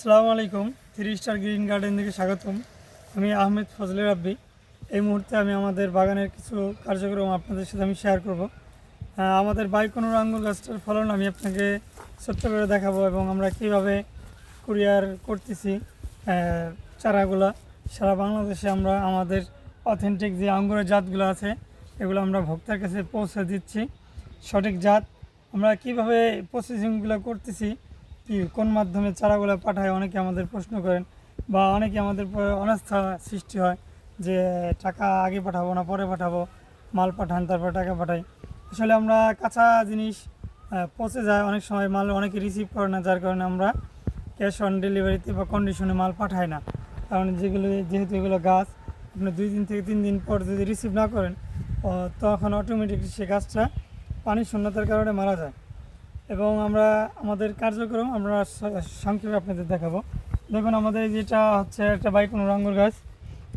আসসালামু আলাইকুম, three star green garden থেকে স্বাগতম। আমি আহমেদ ফজলে রাব্বি। এই মুহূর্তে আমি আমাদের বাগানের কিছু কার্যক্রম আপনাদের সাথে আমি শেয়ার করব। আমাদের বাইকোনোর আঙ্গুর গাছটার ফলন আমি আপনাকে ছোট্ট করে দেখাবো এবং আমরা কীভাবে কুরিয়ার করতেছি চারাগুলা। সারা বাংলাদেশে আমরা আমাদের অথেন্টিক যে আঙ্গুরের জাতগুলো আছে, এগুলো আমরা ভোক্তার কাছে পৌঁছে দিচ্ছি। সঠিক জাত আমরা কীভাবে প্রসেসিংগুলো করতেছি কি, কোন মাধ্যমে চারাগুলো পাঠায়? অনেকে আমাদের প্রশ্ন করেন বা অনেকে আমাদের অনাস্থা সৃষ্টি হয় যে টাকা আগে পাঠাবো না, পরে পাঠাবো, মাল পাঠান, তারপর টাকা পাঠাই। আসলে আমরা কাঁচা জিনিস পচে যায় অনেক সময়, মাল অনেকে রিসিভ করে না, যার কারণে আমরা ক্যাশ অন ডেলিভারিতে বা কন্ডিশনে মাল পাঠাই না। কারণ যেগুলো, যেহেতু এগুলো গাছ, আপনি দুই দিন থেকে তিন দিন পর যদি রিসিভ না করেন তখন অটোমেটিক সে গাছটা পানি শূন্যতার কারণে মারা যায়। এবং আমরা, আমাদের কার্যক্রম আমরা সংক্ষেপে আপনাদের দেখাবো। দেখুন, আমাদের যেটা হচ্ছে একটা বাইকুন রাঙ্গুর গাছ।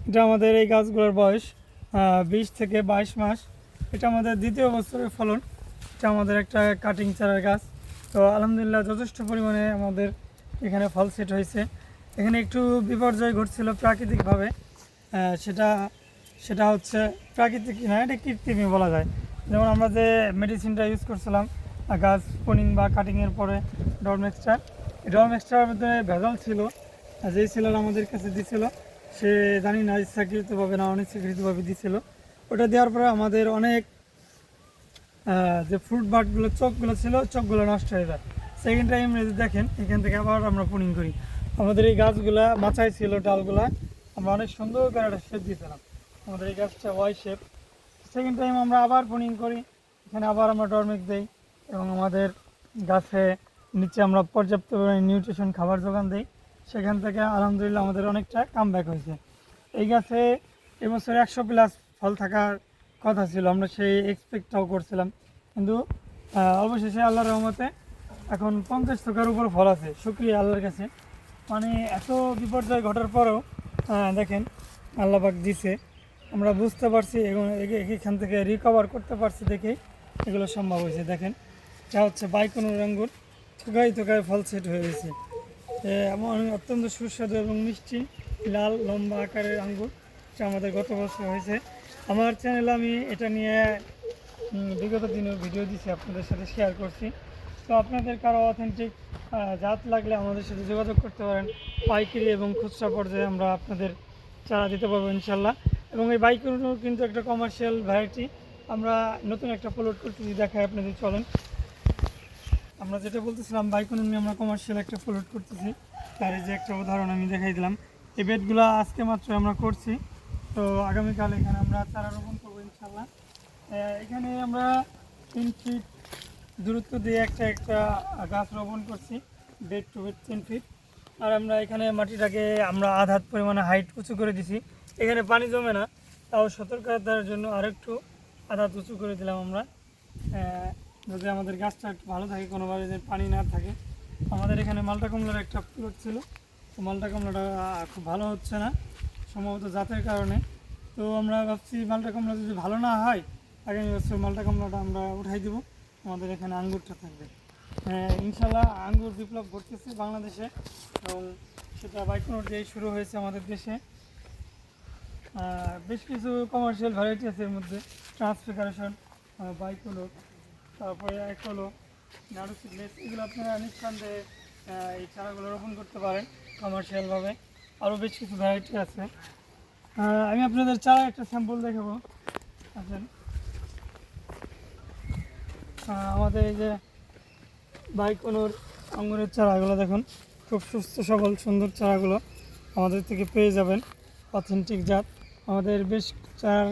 এটা আমাদের এই গাছগুলোর বয়স বিশ থেকে বাইশ মাস। এটা আমাদের দ্বিতীয় বছরের ফলন। এটা আমাদের একটা কাটিং চারার গাছ। তো আলহামদুলিল্লাহ যথেষ্ট পরিমাণে আমাদের এখানে ফল সেট হয়েছে। এখানে একটু বিপর্যয় ঘটছিল প্রাকৃতিকভাবে। সেটা সেটা হচ্ছে প্রাকৃতিক না, এটা কৃত্রিমই বলা যায়। যেমন আমরা যে মেডিসিনটা ইউজ করছিলাম গাছ স্পুনিং বা কাটিংয়ের পরে ডরমেক্সটার এই ডরমেক্সটার মধ্যে ভেজাল ছিল যেই ছেলেরা আমাদের কাছে দিছিল, সে জানি না ইচ্ছাকৃতভাবে না অনিচ্ছাকৃতভাবে দিছিল। ওটা দেওয়ার পরে আমাদের অনেক যে ফ্রুট বাটগুলো, চোখগুলো ছিল, চোখগুলো নষ্ট হয়ে যায়। সেকেন্ড টাইম যদি দেখেন, এখান থেকে আবার আমরা পুনিং করি। আমাদের এই গাছগুলা মাচায় ছিল ডালগুলা, আমরা অনেক সুন্দর করে একটা শেপ দিয়েছিলাম আমাদের এই গাছটা ওয়াই শেপ সেকেন্ড টাইম আমরা আবার পুনিং করি, এখানে আবার আমরা ডরমেক দিই। এবং আমাদের গাছে নিচে আমরা পর্যাপ্ত পরিমাণে নিউট্রিশন খাবার যোগান দিই। সেখান থেকে আলহামদুলিল্লাহ আমাদের অনেকটা কাম ব্যাক হয়েছে। এই গাছে এবছর একশো প্লাস ফল থাকার কথা ছিল, আমরা সেই এক্সপেক্টটাও করছিলাম। কিন্তু অবশেষে আল্লাহর রহমতে এখন পঞ্চাশ টাকার উপর ফল আছে। শুক্রিয়া আল্লাহর কাছে। মানে এত বিপর্যয় ঘটার পরেও দেখেন আল্লাহবাক দিছে। আমরা বুঝতে পারছি এবং এখান থেকে রিকভার করতে পারছি দেখেই এগুলো সম্ভব হয়েছে। দেখেন যা হচ্ছে বাইকোনোর আঙ্গুর থোকায় থোকায় ফল সেট হয়ে গেছে। এমন অত্যন্ত সুস্বাদু এবং মিষ্টি, লাল, লম্বা আকারের আঙ্গুর, যা আমাদের গত বছর হয়েছে। আমার চ্যানেলে আমি এটা নিয়ে বিগত দিনের ভিডিও দিছি, আপনাদের সাথে শেয়ার করছি। তো আপনাদের কারও অথেন্টিক জাত লাগলে আমাদের সাথে যোগাযোগ করতে পারেন। পাইকারি এবং খুচরা পর্যায়ে আমরা আপনাদের চারা দিতে পারব ইনশাল্লাহ এবং এই বাইকগুলো কিন্তু একটা কমার্শিয়াল ভ্যারাইটি আমরা নতুন একটা প্লট করতেছি, দেখায় আপনাদের চলেন। আমরা যেটা বলতেছিলাম বাইকন নিয়ে আমরা কমার্শিয়াল একটা ফ্লোট করতেছি। তার যে একটা উদাহরণ আমি দেখাই দিলাম। এই বেডগুলো আজকে মাত্র আমরা করছি। তো আগামীকাল এখানে আমরা চারা রোপণ করব ইনশাল্লাহ এখানে আমরা তিন ফিট দূরত্ব দিয়ে একটা একটা গাছ রোপণ করছি বেড টু বেড তিন ফিট আর আমরা এখানে মাটিটাকে আমরা আধ হাত পরিমাণে হাইট উঁচু করে দিছি। এখানে পানি জমে না, তাও সতর্কতার জন্য আরেকটু আধ হাত উঁচু করে দিলাম আমরা। যাতে আমাদের গাছটা একটু ভালো থাকে, কোনোভাবে যে পানি না থাকে। আমাদের এখানে মালটা কমলার একটা প্লট ছিল। তো মালটা কমলাটা খুব ভালো হচ্ছে না, সম্ভবত জাতের কারণে। তো আমরা ভাবছি মালটা কমলা যদি ভালো না হয়, আগামী বছর মালটা কমলাটা আমরা উঠাই দেবো। আমাদের এখানে আঙ্গুরটা থাকবে। হ্যাঁ ইনশাল্লাহ আঙ্গুর বিপ্লব ঘটতেছে বাংলাদেশে এবং সেটা বাইকোনোর দিয়েই শুরু হয়েছে আমাদের দেশে। বেশ কিছু কমার্শিয়াল ভ্যারাইটি আছে এর মধ্যে ট্রান্সফিকারেশন বাইকোলো তারপরে একলো নাড়ু সিডলেস এগুলো আপনারা নিঃসন্দেহে এই চারাগুলো রোপণ করতে পারেন কমার্শিয়ালভাবে আরও বেশ কিছু ভ্যারাইটি আছে। আমি আপনাদের চারা একটা স্যাম্পল দেখাবো। আছেন আমাদের এই যে বাইকোনোর আঙুরের চারাগুলো দেখুন। খুব সুস্থ, সবল, সুন্দর চারাগুলো আমাদের থেকে পেয়ে যাবেন। অথেন্টিক জাত। আমাদের বেশ চার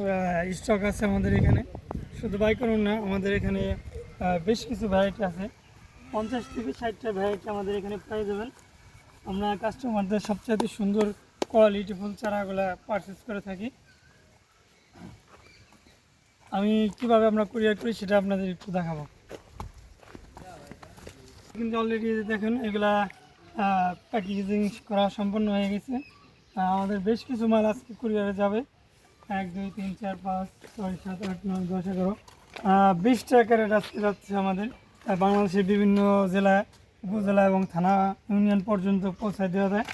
স্টক আছে আমাদের এখানে। শুধু বাইকোনোর না, আমাদের এখানে বেশ কিছু ভ্যারাইটি আছে। পঞ্চাশ থেকে ষাটটা ভ্যারাইটি আমাদের এখানে পেয়ে যাবেন। আমরা কাস্টমারদের সবচেয়ে সুন্দর কোয়ালিটি কোয়ালিটিফুল চারাগুলো পারচেস করে থাকি। আমি কীভাবে আমরা কুরিয়ার করি সেটা আপনাদের একটু দেখাবো। কিন্তু অলরেডি দেখুন, এগুলা প্যাকেজিং করা সম্পন্ন হয়ে গেছে। আমাদের বেশ কিছু মাল আজকে কুরিয়ারে যাবে। এক, দুই, তিন, চার, পাঁচ, ছয়, সাত, আট, নয়, দশ, এগারো। বিশ টাকা রেট আজকে যাচ্ছে আমাদের। বাংলাদেশের বিভিন্ন জেলায় উপজেলা এবং থানা ইউনিয়ন পর্যন্ত পৌঁছায় দেওয়া যায়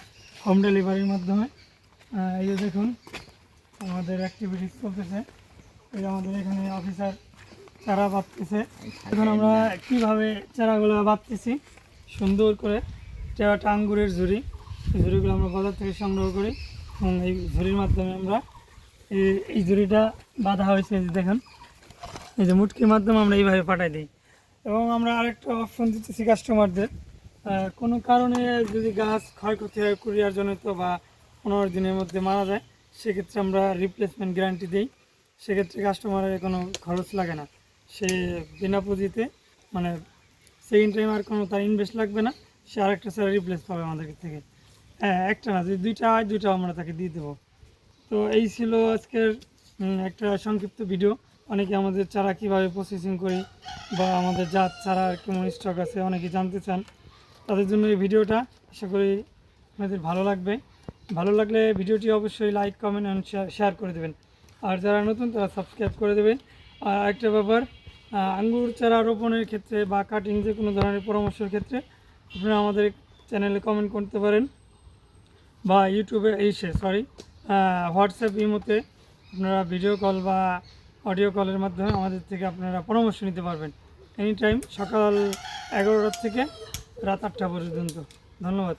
হোম ডেলিভারির মাধ্যমে। এই যে দেখুন, আমাদের অ্যাক্টিভিটিস চলতেছে। এই আমাদের এখানে অফিসার চারা বাঁধতেছে। এখন আমরা কীভাবে চারাগুলো বাঁধতেছি? সুন্দর করে একটা আঙ্গুরের ঝুড়ি। এই ঝুড়িগুলো আমরা বাজার থেকে সংগ্রহ করি এবং এই ঝুড়ির মাধ্যমে আমরা এই ঝুড়িটা বাঁধা হয়েছে দেখেন। এই যে মুটকির মাধ্যমে আমরা এইভাবে পাঠাই দিই। এবং আমরা আরেকটা অপশন দিতেছি কাস্টমারদের কোনো কারণে যদি গাছ ক্ষয়ক্ষতি হয় কুরিয়ার জনিত বা পনেরো দিনের মধ্যে মারা যায়, সেক্ষেত্রে আমরা রিপ্লেসমেন্ট গ্যারান্টি দিই। সেক্ষেত্রে কাস্টমারের কোনো খরচ লাগে না। সে বিনা পুঁজিতে মানে সেকেন্ড টাইম আর কোনো তার ইনভেস্ট লাগবে না। সে আরেকটা স্যার রিপ্লেস পাবে আমাদের থেকে। হ্যাঁ একটা না, যদি দুইটা হয় দুইটা আমরা তাকে দিয়ে দেবো। তো এই ছিল আজকের একটা সংক্ষিপ্ত ভিডিও অনেকে আমাদের চারা কীভাবে প্রসেসিং করি বা আমাদের জাত চারা কেমন স্টক আছে অনেকে জানতে চান। তাদের জন্য এই ভিডিওটা আশা করি আপনাদের ভালো লাগবে। ভালো লাগলে ভিডিওটি অবশ্যই লাইক কমেন্ট অ্যান্ড শেয়ার করে দেবেন। আর যারা নতুন তারা সাবস্ক্রাইব করে দেবেন। আর একটা ব্যাপার আঙ্গুর চারা রোপণের ক্ষেত্রে বা কাটিং যে কোনো ধরনের পরামর্শের ক্ষেত্রে আপনারা আমাদের চ্যানেলে কমেন্ট করতে পারেন। বা ইউটিউবে এই সে সরি হোয়াটসঅ্যাপ ইমোতে আপনারা ভিডিও কল বা অডিও কলের মাধ্যমে আমাদের থেকে আপনারা পরামর্শ নিতে পারবেন। এনি টাইম সকাল এগারোটার থেকে রাত আটটা পর্যন্ত। ধন্যবাদ।